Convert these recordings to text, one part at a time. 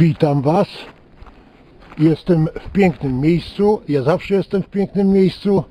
Witam Was. Jestem w pięknym miejscu. Ja zawsze jestem w pięknym miejscu.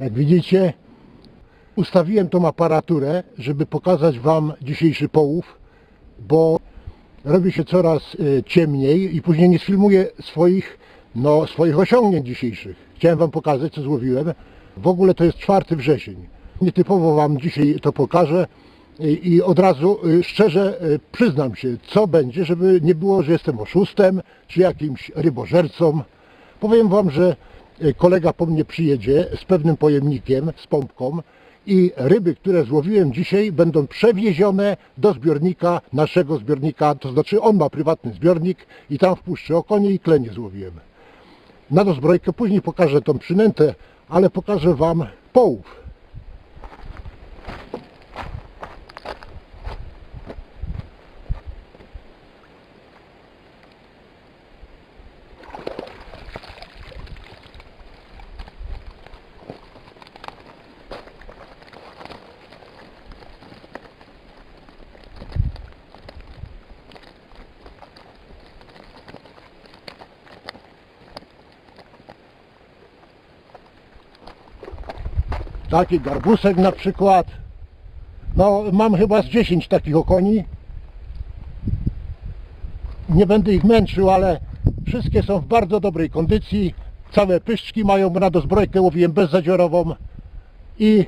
Jak widzicie, ustawiłem tą aparaturę, żeby pokazać Wam dzisiejszy połów, bo robi się coraz e, ciemniej i później nie sfilmuję swoich, no, swoich osiągnięć dzisiejszych. Chciałem Wam pokazać, co złowiłem. W ogóle to jest 4 wrzesień. Nietypowo Wam dzisiaj to pokażę i, od razu y, szczerze y, przyznam się, co będzie, żeby nie było, że jestem oszustem czy jakimś rybożercą. Powiem Wam, że y, kolega po mnie przyjedzie z pewnym pojemnikiem, z pompką i ryby, które złowiłem dzisiaj będą przewiezione do zbiornika, naszego zbiornika, to znaczy on ma prywatny zbiornik i tam wpuszczę okonie i klenie złowiłem. Na dozbrojkę później pokażę tą przynętę, ale pokażę Wam połów. Taki garbusek na przykład. No mam chyba z 10 takich okoni. Nie będę ich męczył, ale wszystkie są w bardzo dobrej kondycji. Całe pyszczki mają, na dozbrojkę łowiłem bezzadziorową. I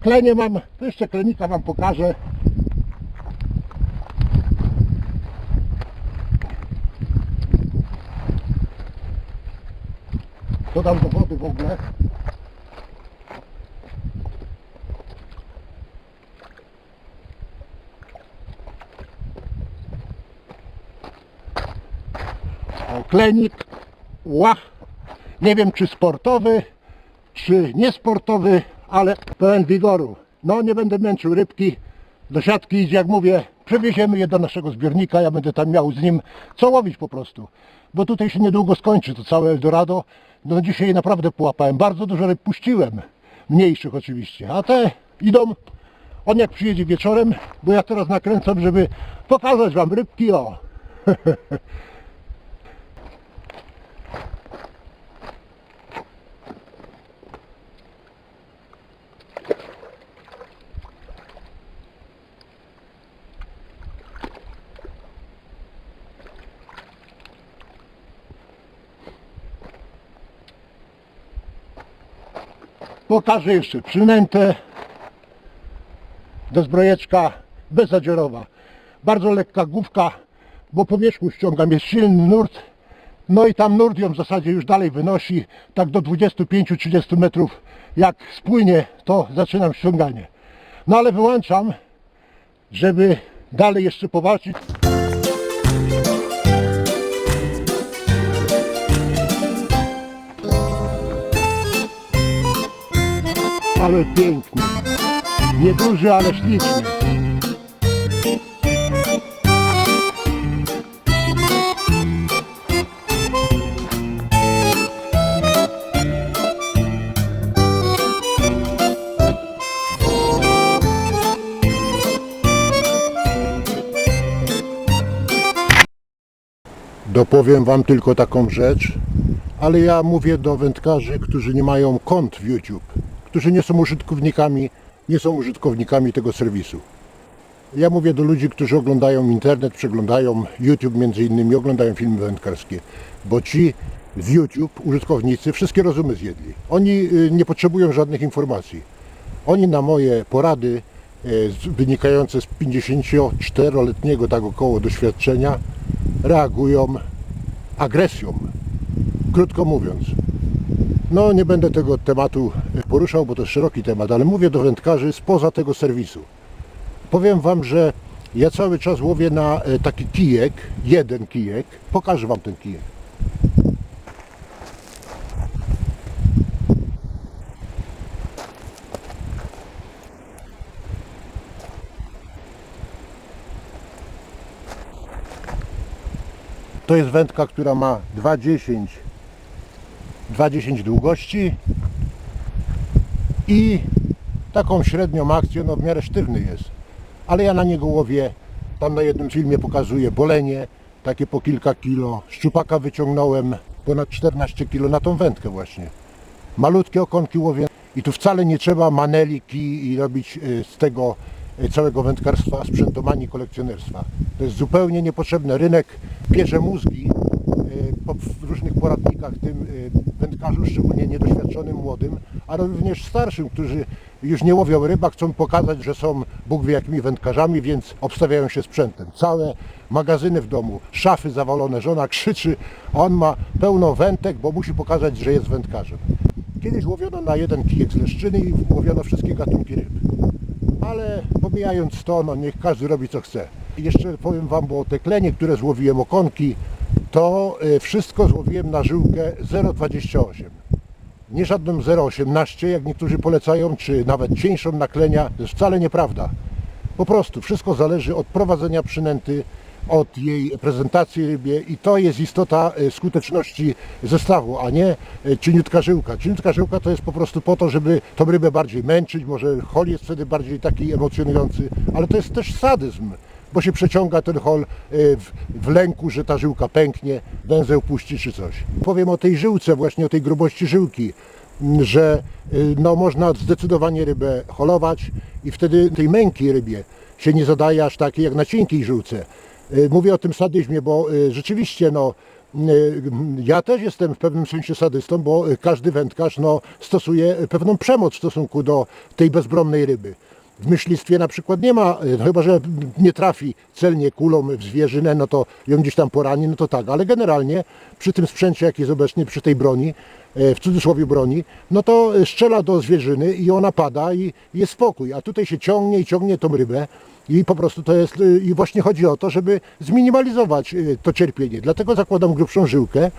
klenie mam, jeszcze klenika wam pokażę. Dodam do wody w ogóle. O, Klenik, łach, nie wiem czy sportowy, czy niesportowy, ale pełen wigoru. No nie będę męczył rybki, do siatki idzie, jak mówię, przewieziemy je do naszego zbiornika, ja będę tam miał z nim co łowić po prostu. Bo tutaj się niedługo skończy to całe Eldorado. No dzisiaj naprawdę połapałem, bardzo dużo ryb puściłem, mniejszych oczywiście, a te idą, on jak przyjedzie wieczorem, bo ja teraz nakręcam, żeby pokazać wam rybki, o. Pokażę jeszcze przynętę do zbrojeczka bezzadziorowa. Bardzo lekka główka, bo po wierzchu ściągam, jest silny nurt. No i tam nurt ją w zasadzie już dalej wynosi, tak do 25-30 metrów. Jak spłynie, to zaczynam ściąganie. No ale wyłączam, żeby dalej jeszcze powalczyć. Ale piękny. Nieduży, ale śliczny. Dopowiem Wam tylko taką rzecz, ale ja mówię do wędkarzy, którzy nie mają kont w YouTube, którzy nie są użytkownikami, nie są użytkownikami tego serwisu. Ja mówię do ludzi, którzy oglądają internet, przeglądają YouTube między innymi, oglądają filmy wędkarskie, bo ci z YouTube, użytkownicy, wszystkie rozumy zjedli. Oni y, nie potrzebują żadnych informacji. Oni na moje porady y, wynikające z 54-letniego tak około doświadczenia reagują agresją, krótko mówiąc. No nie będę tego tematu poruszał, bo to jest szeroki temat, ale mówię do wędkarzy spoza tego serwisu. Powiem Wam, że ja cały czas łowię na e, taki kijek, jeden kijek. Pokażę Wam ten kijek. To jest wędka, która ma 2,10 2,10 długości i taką średnią akcję, no w miarę sztywny jest. Ale ja na niego łowię, tam na jednym filmie pokazuję bolenie, takie po kilka kilo. Szczupaka wyciągnąłem ponad 14 kilo na tą wędkę właśnie. Malutkie okonki łowię i tu wcale nie trzeba maneliki i robić y, z tego y, całego wędkarstwa sprzętomanii kolekcjonerstwa. To jest zupełnie niepotrzebne. Rynek bierze mózgi po różnych poradnikach tym y, wędkarzom, szczególnie niedoświadczonym młodym, a również starszym, którzy już nie łowią ryba, chcą pokazać, że są Bóg wie jakimi wędkarzami, więc obstawiają się sprzętem. Całe magazyny w domu, szafy zawalone, żona krzyczy, a on ma pełno wędek, bo musi pokazać, że jest wędkarzem. Kiedyś łowiono na jeden kijek z leszczyny i łowiono wszystkie gatunki ryb. Ale pomijając to, no niech każdy robi co chce. I jeszcze powiem Wam, bo te klenie, które złowiłem okonki, to y, wszystko złowiłem na żyłkę 0,28. Nie żadną 0,18, jak niektórzy polecają, czy nawet cieńszą naklenia. To jest wcale nieprawda. Po prostu wszystko zależy od prowadzenia przynęty, od jej prezentacji rybie i to jest istota e, skuteczności zestawu, a nie e, cieniutka żyłka. Cieniutka żyłka to jest po prostu po to, żeby tą rybę bardziej męczyć, może hol jest wtedy bardziej taki emocjonujący, ale to jest też sadyzm, bo się przeciąga ten hol e, w, w lęku, że ta żyłka pęknie, węzeł puści czy coś. Powiem o tej żyłce, właśnie o tej grubości żyłki m, że y, no, można zdecydowanie rybę holować i wtedy tej męki rybie się nie zadaje aż takiej jak na cienkiej żyłce. Y, Mówię o tym sadyzmie, bo y, rzeczywiście no, y, ja też jestem w pewnym sensie sadystą, bo y, każdy wędkarz no, stosuje pewną przemoc w stosunku do tej bezbronnej ryby. W myślistwie na przykład nie ma, y, chyba że nie trafi celnie kulą w zwierzynę, no to ją gdzieś tam porani, no to tak, ale generalnie przy tym sprzęcie, jaki jest obecnie, przy tej broni, e, w cudzysłowie broni, no to strzela do zwierzyny i ona pada i jest spokój, a tutaj się ciągnie i ciągnie tą rybę i po prostu to jest, y, i właśnie chodzi o to, żeby zminimalizować y, to cierpienie. Dlatego zakładam grubszą żyłkę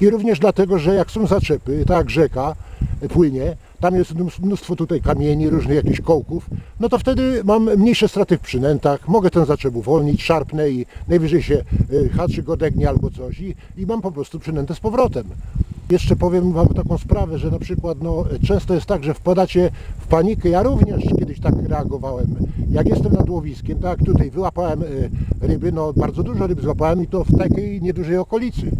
i również dlatego, że jak są zaczepy, tak jak rzeka płynie, tam jest mnós- mnóstwo tutaj kamieni, różnych jakichś kołków, no to wtedy mam mniejsze straty w przynętach, mogę ten zaczep uwolnić, szarpnę i najwyżej się y, haczyk odegnie albo coś i, i mam po prostu przynętę z powrotem. Jeszcze powiem Wam taką sprawę, że na przykład no, często jest tak, że wpadacie w panikę. Ja również kiedyś tak reagowałem. Jak jestem nad łowiskiem, tak tutaj wyłapałem y, ryby, no bardzo dużo ryb złapałem i to w takiej niedużej okolicy.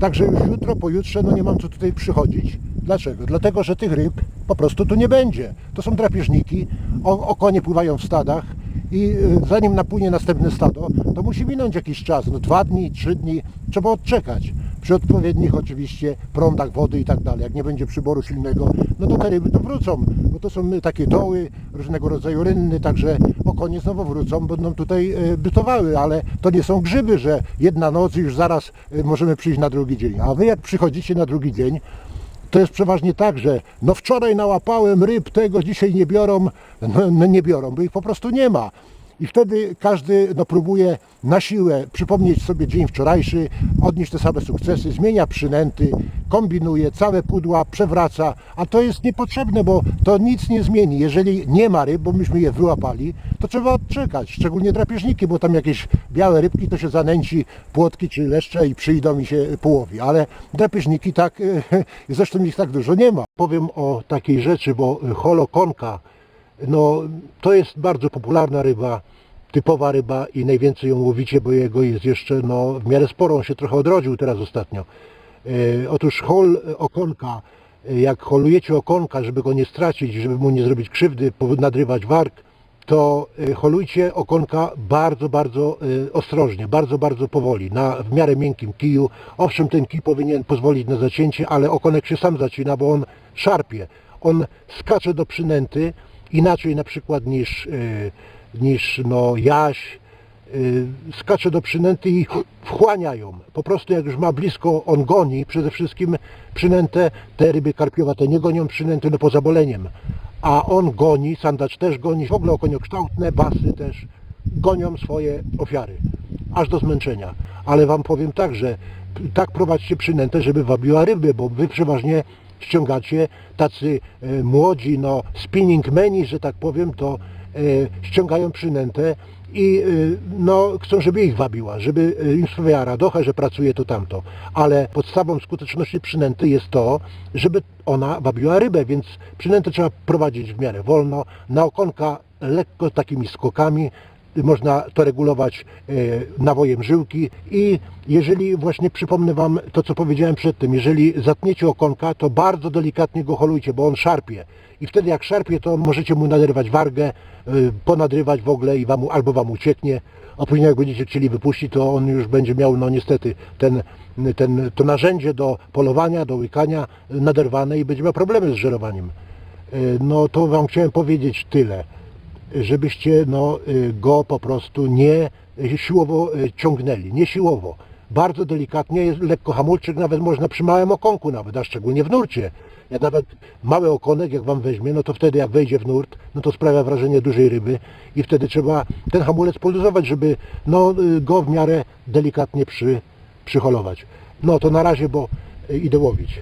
Także już jutro, pojutrze, no nie mam co tutaj przychodzić. Dlaczego? Dlatego, że tych ryb po prostu tu nie będzie. To są drapieżniki, okonie pływają w stadach i y, zanim napłynie następne stado, to musi minąć jakiś czas, no dwa dni, trzy dni, trzeba odczekać. Przy odpowiednich oczywiście prądach wody i tak dalej. Jak nie będzie przyboru silnego, no to te ryby to wrócą, bo to są y, takie doły, różnego rodzaju rynny, także okonie znowu wrócą, będą tutaj y, bytowały, ale to nie są grzyby, że jedna noc i już zaraz możemy przyjść na drugi dzień. A wy jak przychodzicie na drugi dzień, to jest przeważnie tak, że no wczoraj nałapałem ryb, tego dzisiaj nie biorą, no, no nie biorą, bo ich po prostu nie ma. I wtedy każdy no, próbuje na siłę przypomnieć sobie dzień wczorajszy, odnieść te same sukcesy, zmienia przynęty, kombinuje, całe pudła przewraca, a to jest niepotrzebne, bo to nic nie zmieni. Jeżeli nie ma ryb, bo myśmy je wyłapali, to trzeba odczekać, szczególnie drapieżniki, bo tam jakieś białe rybki to się zanęci płotki czy leszcze i przyjdą i się połowi, ale drapieżniki tak, zresztą ich tak dużo nie ma. Powiem o takiej rzeczy, bo holokonka, no to jest bardzo popularna ryba, typowa ryba i najwięcej ją łowicie, bo jego jest jeszcze no, w miarę sporo, się trochę odrodził teraz ostatnio. E, otóż hol okonka, e, jak holujecie okonka, żeby go nie stracić, żeby mu nie zrobić krzywdy, nadrywać warg, to e, holujcie okonka bardzo, bardzo e, ostrożnie, bardzo, bardzo powoli, na w miarę miękkim kiju. Owszem, ten kij powinien pozwolić na zacięcie, ale okonek się sam zacina, bo on szarpie. On skacze do przynęty inaczej na przykład niż, e, niż no, jaś, y, skacze do przynęty i ch- wchłania ją. Po prostu jak już ma blisko, on goni przede wszystkim przynętę, te ryby karpiowate nie gonią przynęty no poza boleniem. A on goni, sandacz też goni, w ogóle okoniokształtne, basy też gonią swoje ofiary, aż do zmęczenia. Ale Wam powiem tak, że tak prowadźcie przynętę, żeby wabiła ryby, bo Wy przeważnie ściągacie tacy e, młodzi, no spinning meni, że tak powiem, to e, ściągają przynętę i y, no, chcą, żeby ich wabiła, żeby y, im sprawiała radochę, że pracuje to tamto. Ale podstawą skuteczności przynęty jest to, żeby ona wabiła rybę, więc przynętę trzeba prowadzić w miarę wolno, na okonka lekko takimi skokami, można to regulować e, nawojem żyłki i jeżeli właśnie przypomnę Wam to, co powiedziałem przedtem, jeżeli zatniecie okonka, to bardzo delikatnie go holujcie, bo on szarpie. I wtedy jak szarpie, to możecie mu naderwać wargę, y, ponadrywać w ogóle i wam, albo Wam ucieknie, a później jak będziecie chcieli wypuścić, to on już będzie miał, no niestety, ten, ten, to narzędzie do polowania, do łykania naderwane i będzie miał problemy z żerowaniem. No to Wam chciałem powiedzieć tyle, żebyście no, y, go po prostu nie siłowo y, ciągnęli, nie siłowo. Bardzo delikatnie, jest lekko hamulczyk, nawet można przy małym okonku nawet, a szczególnie w nurcie. Jak nawet mały okonek, jak Wam weźmie, no to wtedy jak wejdzie w nurt, no to sprawia wrażenie dużej ryby i wtedy trzeba ten hamulec poluzować, żeby no, y, go w miarę delikatnie przy, przyholować. No to na razie, bo idę łowić.